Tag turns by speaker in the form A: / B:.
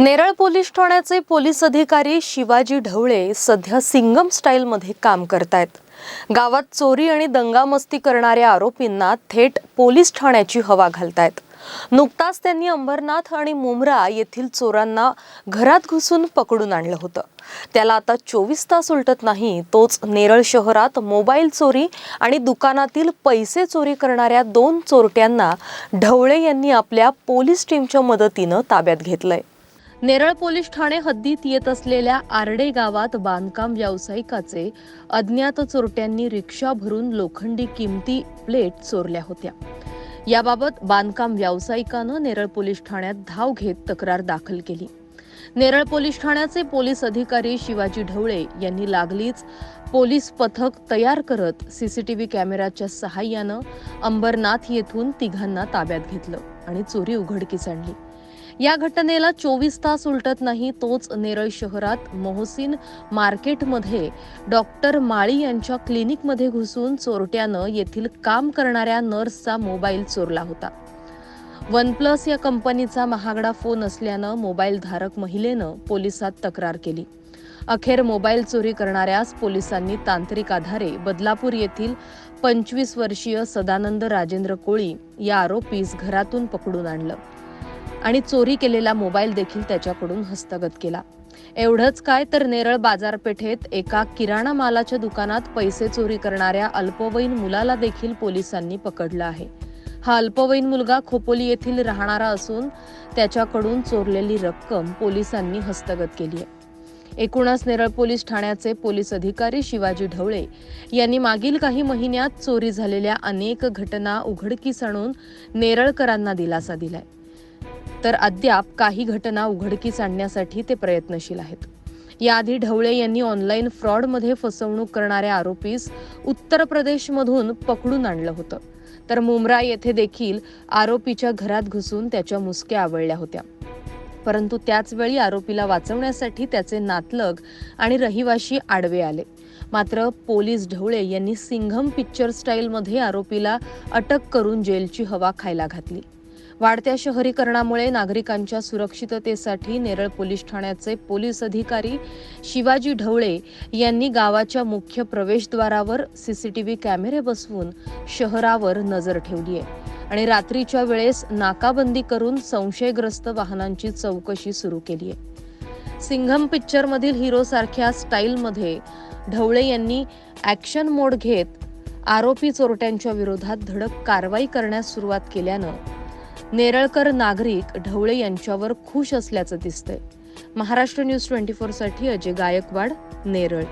A: Neral police ठाण्याचे police अधिकारी शिवाजी ढवळे सध्या सिंगम स्टाईलमध्ये काम करतायत. गावात चोरी आणि दंगामस्ती करणाऱ्या आरोपींना थेट पोलीस ठाण्याची हवा घालतायत. नुकताच त्यांनी अंबरनाथ आणि मुंब्रा येथील चोरांना घरात घुसून पकडून आणलं होतं. त्याला आता चोवीस तास उलटत नाही तोच नेरळ शहरात मोबाईल चोरी आणि दुकानातील पैसे चोरी करणाऱ्या दोन चोरट्यांना ढवळे यांनी आपल्या पोलीस टीमच्या मदतीनं ताब्यात घेतलंय. नेरळ पोलीस ठाणे हद्दीत येत असलेल्या आरडे गावात बांधकाम व्यावसायिकाचे अज्ञात चोरट्यांनी रिक्षा भरून लोखंडी किमती प्लेट चोरल्या होत्या. याबाबत बांधकाम व्यावसायिकानं नेरळ पोलीस ठाण्यात धाव घेत तक्रार दाखल केली. नेरळ पोलीस ठाण्याचे पोलीस अधिकारी शिवाजी ढवळे यांनी लागलीच पोलीस पथक तयार करत सीसीटीव्ही कॅमेऱ्याच्या सहाय्यानं अंबरनाथ येथून तिघांना ताब्यात घेतलं आणि चोरी उघडकीस आणली. या घटनेला चोवीस तास उलटत नाही तोच नेरळ शहरात मोहसिन मार्केटमध्ये डॉक्टर माळी यांच्या क्लिनिकमध्ये घुसून चोरट्यानं येथील काम करणाऱ्या नर्सचा मोबाईल चोरला होता. वन प्लस या कंपनीचा महागडा फोन असल्यानं मोबाईल धारक महिलेनं पोलिसात तक्रार केली. अखेर मोबाईल चोरी करणाऱ्यास पोलिसांनी तांत्रिक आधारे बदलापूर येथील पंचवीस वर्षीय सदानंद राजेंद्र कोळी या आरोपीस घरातून पकडून आणलं. आणि चोरी केलेला मोबाईल देखील त्याच्याकडून हस्तगत केला. एवढंच काय तर नेरळ बाजारपेठेत एका किराणा मालाच्या दुकानात पैसे चोरी करणाऱ्या अल्पवयीन मुलाला देखील पोलिसांनी पकडलं आहे. हा अल्पवयीन मुलगा खोपोली येथील राहणारा असून त्याच्याकडून चोरलेली रक्कम पोलिसांनी हस्तगत केली आहे. एकूणच नेरळ पोलीस ठाण्याचे पोलीस अधिकारी शिवाजी ढवळे यांनी मागील काही महिन्यात चोरी झालेल्या अनेक घटना उघडकीस आणून नेरळकरांना दिलासा दिलाय. तर अद्याप काही घटना उघडकीस आणण्यासाठी ते प्रयत्नशील आहेत. याआधी ढवळे यांनी ऑनलाईन फ्रॉडमध्ये फसवणूक करणाऱ्या आरोपीस उत्तर प्रदेशमधून पकडून आणलं होतं. तर मुंब्रा येथे देखील आरोपीच्या घरात घुसून त्याच्या मुसक्या आवळल्या होत्या. परंतु त्याचवेळी आरोपीला वाचवण्यासाठी त्याचे नातलग आणि रहिवाशी आडवे आले. मात्र पोलीस ढवळे यांनी सिंघम पिक्चर स्टाईलमध्ये आरोपीला अटक करून जेलची हवा खायला घातली. वाढत्या शहरीकरणामुळे नागरिकांच्या सुरक्षिततेसाठी नेरळ पोलीस ठाण्याचे पोलीस अधिकारी शिवाजी ढवळे यांनी गावाच्या मुख्य प्रवेशद्वारावर सीसीटीव्ही कॅमेरे बसवून शहरावर नजर ठेवली आहे. आणि रात्रीच्या वेळेस नाकाबंदी करून संशयग्रस्त वाहनांची चौकशी सुरू केली आहे. सिंघम पिक्चरमधील हिरोसारख्या स्टाईलमध्ये ढवळे यांनी ॲक्शन मोड घेत आरोपी चोरट्यांच्या विरोधात धडक कारवाई करण्यास सुरुवात केल्यानं नेरळकर नागरिक ढवळे यांच्यावर खुश असल्याचं दिसतंय. महाराष्ट्र न्यूज ट्वेंटी साठी अजय गायकवाड नेरळ.